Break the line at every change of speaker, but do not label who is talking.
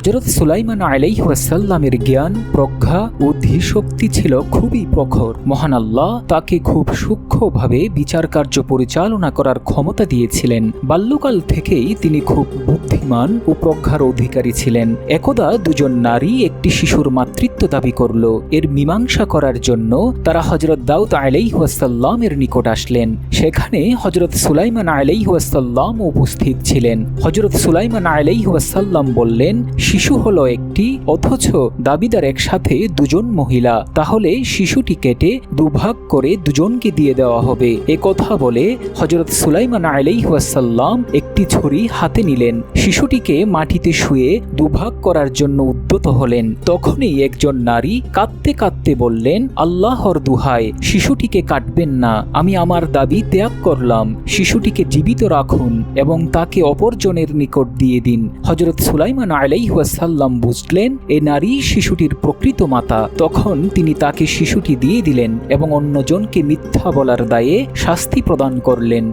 হজরত সুলাইমান আলাইহাসাল্লামের জ্ঞান, প্রজ্ঞা ও ধীশক্তি ছিল খুবই প্রখর। মহান আল্লাহ তাকে খুব সূক্ষ্মভাবে বিচার কার্য পরিচালনা করার ক্ষমতা দিয়েছিলেন। বাল্যকাল থেকেই তিনি খুব বুদ্ধিমান ও প্রজ্ঞার অধিকারী ছিলেন। একদা দুজন নারী একটি শিশুর মাতৃত্ব দাবি করল। এর মীমাংসা করার জন্য তারা হজরত দাউদ আলাইহাসাল্লামের নিকট আসলেন। সেখানে হজরত সুলাইমান আলাইহাসাল্লাম উপস্থিত ছিলেন। হজরত সুলাইমান আলাইহাসাল্লাম বললেন শিশু হলো একটি, অথচ দাবিদার একসাথে দুজন মহিলা। তাহলে শিশুটি কেটে দুভাগ করে দুজনকে দিয়ে দেওয়া হবে। এ কথা বলে হজরত সুলাইমান আলাইহাসাল্লাম একটি ছুরি হাতে নিলেন। শিশুটিকে মাটিতে শুয়ে দুভাগ করার জন্য উদ্যত হলেন। তখনই একজন নারী কাঁদতে কাঁদতে বললেন, আল্লাহর দুহায়, শিশুটিকে কাটবেন না। আমি আমার দাবি ত্যাগ করলাম। শিশুটিকে জীবিত রাখুন এবং তাকে অপরজনের নিকট দিয়ে দিন। হজরত সুলাইমান আলাইহাসাল্লাম বুঝলেন, এ নারী শিশুটির প্রকৃত মাতা। তখন তিনি তাকে শিশুটি দিয়ে দিলেন এবং অন্যজনকে মিথ্যা বলার দায়ে শাস্তি প্রদান করলেন।